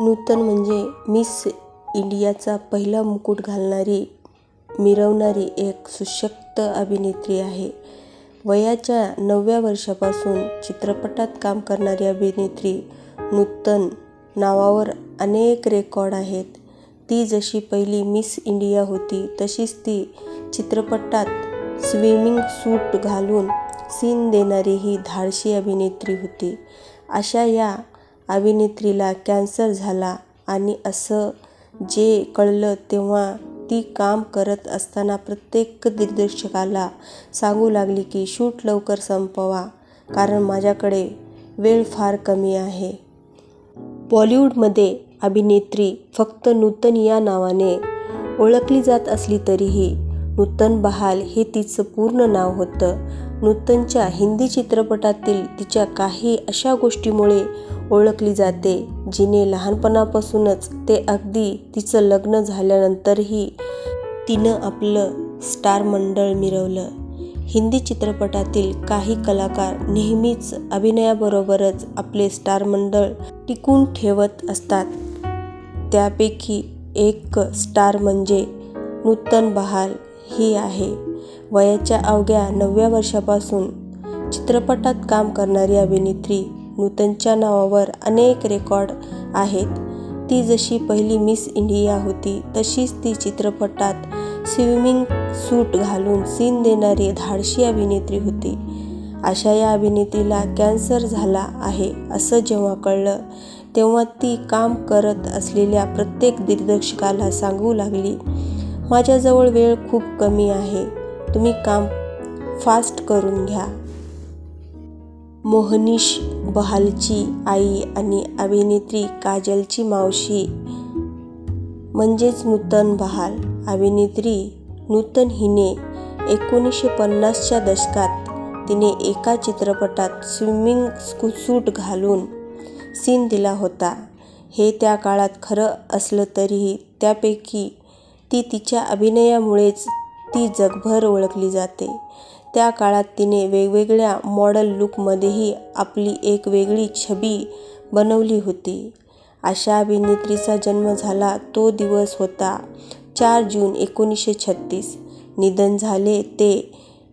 नूतन म्हणजे मिस इंडियाचा पहिला मुकुट घालणारी, मिरवणारी एक सुशक्त अभिनेत्री आहे. वयाच्या नवव्या वर्षापासून चित्रपटात काम करणारी अभिनेत्री नूतन नावावर अनेक रेकॉर्ड आहेत. ती जशी पहिली मिस इंडिया होती तशीच ती चित्रपटात स्विमिंग सूट घालून सीन देणारी ही धाडशी अभिनेत्री होती. अशा या अभिनेत्रीला कॅन्सर झाला आणि असं जे कळलं तेव्हा ती काम करत असताना प्रत्येक दिग्दर्शकाला सांगू लागली की शूट लवकर संपवा कारण माझ्याकडे वेळ फार कमी आहे. बॉलिवूडमध्ये अभिनेत्री फक्त नूतन या नावाने ओळखली जात असली तरीही नूतन बहाल हे तिचं पूर्ण नाव होतं. नूतनच्या हिंदी चित्रपटातील तिच्या काही अशा गोष्टीमुळे ओळखली जाते जिने लहानपणापासूनच ते अगदी तिचं लग्न झाल्यानंतरही तिनं आपलं स्टार मंडळ मिरवलं. हिंदी चित्रपटातील काही कलाकार नेहमीच अभिनयाबरोबरच आपले स्टार मंडळ टिकून ठेवत असतात. त्यापैकी एक स्टार म्हणजे नूतन बहाल ही आहे. वयाच्या अवघ्या नवव्या वर्षापासून चित्रपटात काम करणारी अभिनेत्री नूतनच्या नावावर अनेक रेकॉर्ड आहेत. ती जशी पहिली मिस इंडिया होती तशीच ती चित्रपटात स्विमिंग सूट घालून सीन देणारी धाडशी अभिनेत्री होती. अशा या अभिनेत्रीला कॅन्सर झाला आहे असं जेव्हा कळलं तेव्हा ती काम करत असलेल्या प्रत्येक दिग्दर्शकाला सांगू लागली, माझ्याजवळ वेळ खूप कमी आहे. तुम्ही काम फास्ट करून घ्या. मोहनीश बहालची आई आणि अभिनेत्री काजलची मावशी म्हणजेच नूतन बहाल. अभिनेत्री नूतन हिने एकोणीसशे पन्नासच्या दशकात तिने एका चित्रपटात स्विमिंग सूट घालून सीन दिला होता. हे त्या काळात खरं असलं तरीही त्यापैकी ती तिच्या अभिनयामुळेच ती जगभर ओळखली जाते. त्या काळात तिने वेगवेगळ्या मॉडल लूकमध्येही आपली एक वेगळी छबी बनवली होती. अशा अभिनेत्रीचा जन्म झाला तो दिवस होता चार जून एकोणीसशे छत्तीस. निधन झाले ते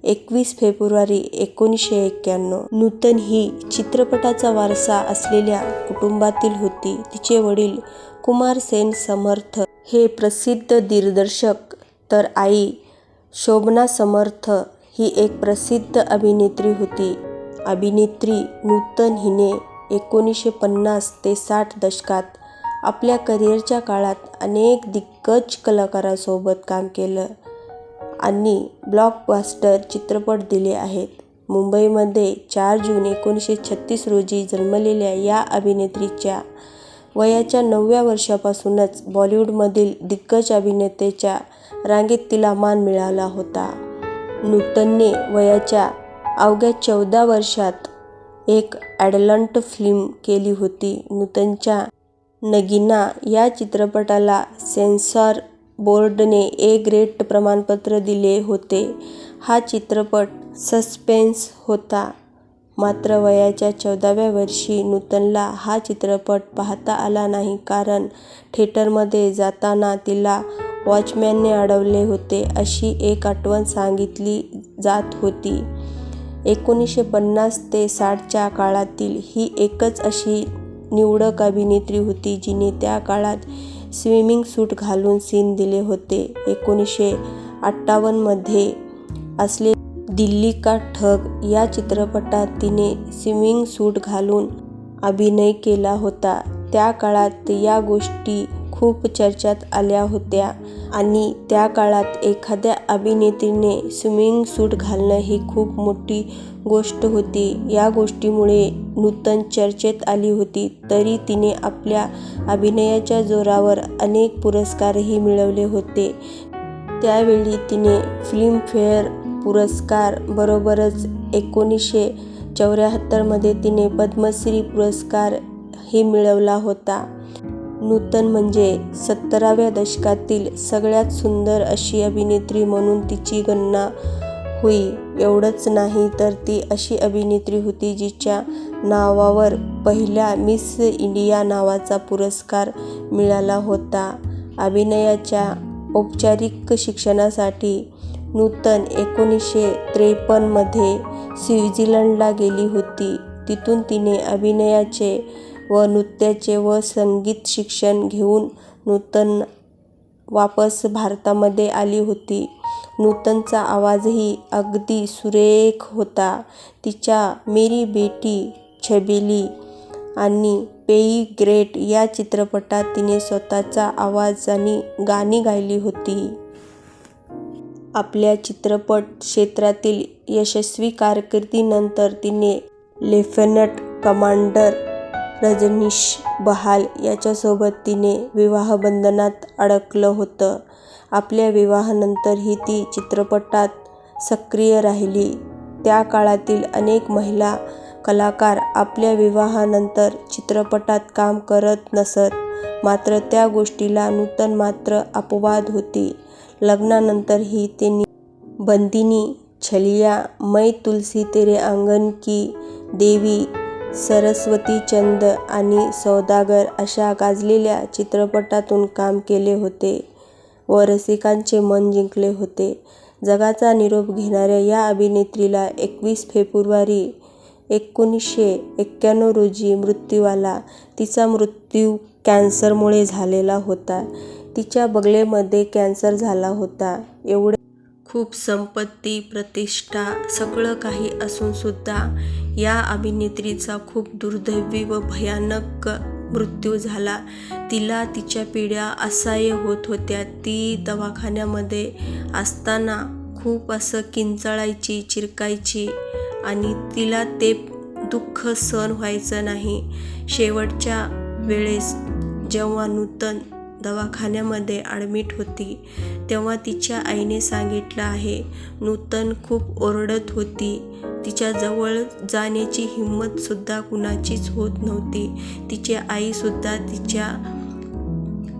एकवीस फेब्रुवारी एकोणीसशे एक्याण्णव. नूतन ही चित्रपटाचा वारसा असलेल्या कुटुंबातील होती. तिचे वडील कुमार सेन समर्थ हे प्रसिद्ध दिग्दर्शक तर आई शोभना समर्थ ही एक प्रसिद्ध अभिनेत्री होती. अभिनेत्री नूतन हिने एकोणीसशे पन्नास ते साठ दशकात आपल्या करिअरच्या काळात अनेक दिग्गज कलाकारांसोबत काम केलं आणि ब्लॉकबास्टर चित्रपट दिले आहेत. मुंबईमध्ये चार जून एकोणीसशे छत्तीस रोजी जन्मलेल्या या अभिनेत्रीच्या वयाच्या नवव्या वर्षापासूनच बॉलिवूडमधील दिग्गज अभिनेतेच्या रांगेत तिला मान मिळाला होता. नूतनने वयाच्या अवघ्या चौदा वर्षात एक ॲडलंट फिल्म केली होती. नूतनच्या नगीना या चित्रपटाला सेन्सॉर बोर्डने ए ग्रेड प्रमाणपत्र दिले होते. हा चित्रपट सस्पेन्स होता. मात्र वयाच्या चौदाव्या वर्षी नूतनला हा चित्रपट पाहता आला नाही कारण थिएटरमध्ये जाताना तिला वॉचमॅनने अडवले होते अशी एक आठवण सांगितली जात होती. एकोणीसशे पन्नास ते साठच्या काळातील ही एकच अशी निवडक अभिनेत्री होती जिने त्या काळात स्विमिंग सूट घालून सीन दिले होते. एकोणीसशे अठ्ठावन्नमध्ये असले दिल्ली का ठग या चित्रपटात तिने स्विमिंग सूट घालून अभिनय केला होता. त्या काळात या गोष्टी खूप चर्चेत आल्या होत्या आणि त्या काळात एखाद्या अभिनेत्रीने स्विमिंग सूट घालणं ही खूप मोठी गोष्ट होती. या गोष्टीमुळे नूतन चर्चेत आली होती. तरी तिने आपल्या अभिनयाच्या जोरावर अनेक पुरस्कारही मिळवले होते. त्यावेळी तिने फिल्मफेअर पुरस्कार बरोबरच एकोणीसशे चौऱ्याहत्तरमध्ये तिने पद्मश्री पुरस्कारही मिळवला होता. नूतन म्हणजे सत्तराव्या दशकातील सगळ्यात सुंदर अशी अभिनेत्री म्हणून तिची गणना होई. एवढंच नाही तर ती अशी अभिनेत्री होती जिच्या नावावर पहिल्या मिस इंडिया नावाचा पुरस्कार मिळाला होता. अभिनयाच्या औपचारिक शिक्षणासाठी नूतन एकोणीसशे त्रेपन्नमध्ये स्वित्झर्लंडला गेली होती. तिथून तिने अभिनयाचे व नृत्याचे व संगीत शिक्षण घेऊन नूतन वापस भारतामध्ये आली होती. नूतनचा आवाजही अगदी सुरेख होता. तिच्या मेरी बेटी छबेली आणि पेई ग्रेट या चित्रपटात तिने स्वतःचा आवाज आणि गाणी गायली होती. आपल्या चित्रपट क्षेत्रातील यशस्वी कारकिर्दीनंतर तिने लेफ्टनंट कमांडर रजनीश बहाल याच्यासोबत तिने विवाहबंधनात अडकलं होतं. आपल्या विवाहानंतरही ती चित्रपटात सक्रिय राहिली. त्या काळातील अनेक महिला कलाकार आपल्या विवाहानंतर चित्रपटात काम करत नसत. मात्र त्या गोष्टीला नूतन मात्र अपवाद होती. लग्नानंतरही तिने बंदिनी, छलिया, मैं तुलसी तेरे अंगण की देवी, सरस्वतीचंद्र आणि सौदागर अशा गाजलेल्या चित्रपटांतून काम केले होते व रसिकांचे मन जिंकले होते. जगाचा निरोप घेणाऱ्या या अभिनेत्रीला एकवीस फेब्रुवारी एकोणीसशे एक्क्याण्णव रोजी मृत्यू आला. तिचा मृत्यू कॅन्सरमुळे झालेला होता. तिच्या बगलेमध्ये कॅन्सर झाला होता. एवढे खूप संपत्ती, प्रतिष्ठा सगळं काही असूनसुद्धा या अभिनेत्रीचा खूप दुर्दैवी व भयानक मृत्यू झाला. तिला तिच्या पिढ्या असह्य होत होत्या. ती दवाखान्यामध्ये असताना खूप असं किंचाळायची, चिरकायची आणि तिला ते दुःख सहन व्हायचं नाही. शेवटच्या वेळेस जेव्हा नूतन दवाखान्यामध्ये ॲडमिट होती तेव्हा तिच्या आईने सांगितलं आहे, नूतन खूप ओरडत होती. तिच्याजवळ जाण्याची हिंमतसुद्धा कुणाचीच होत नव्हती. तिची आईसुद्धा तिच्या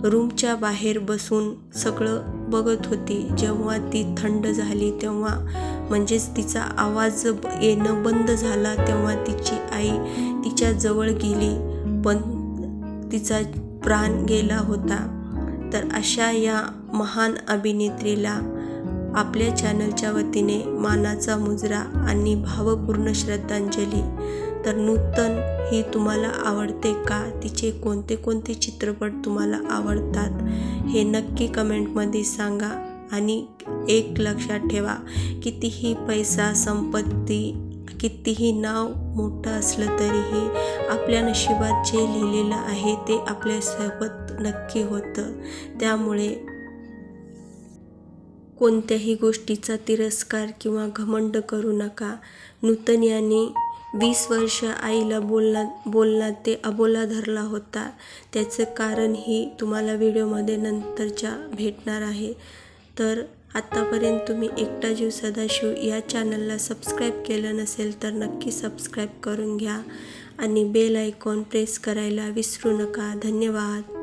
रूमच्या बाहेर बसून सगळं बघत होती. जेव्हा ती थंड झाली तेव्हा म्हणजेच तिचा आवाज येणं बंद झाला तेव्हा तिची आई तिच्याजवळ गेली पण तिचा प्राण गेला होता. तर अशा या महान अभिनेत्रीला आपल्या चॅनलच्या वतीने मानाचा मुजरा आणि भावपूर्ण श्रद्धांजली. तर नूतन ही तुम्हाला आवडते का? तिचे कोणते कोणते चित्रपट तुम्हाला आवडतात हे नक्की कमेंटमध्ये सांगा. आणि एक लक्षात ठेवा, कितीही पैसा, संपत्ती, कितीही नाव मोठं असलं तरीही आपल्या नशिबात जे लिहिलेलं आहे ते आपल्यासोबत नक्की होतं. त्यामुळे कोणत्याही गोष्टीचा तिरस्कार किंवा घमंड करू नका. नूतन याने वीस वर्ष आईला बोलणा ते अबोला धरला होता. त्याचं कारणही तुम्हाला व्हिडिओमध्ये नंतरच्या भेटणार आहे. तर आत्तापर्यंत तुम्ही एकटा जीव सदाशिव या चॅनलला सबस्क्राईब केलं नसेल तर नक्की सबस्क्राईब करून घ्या आणि बेल आयकॉन प्रेस करायला विसरू नका. धन्यवाद.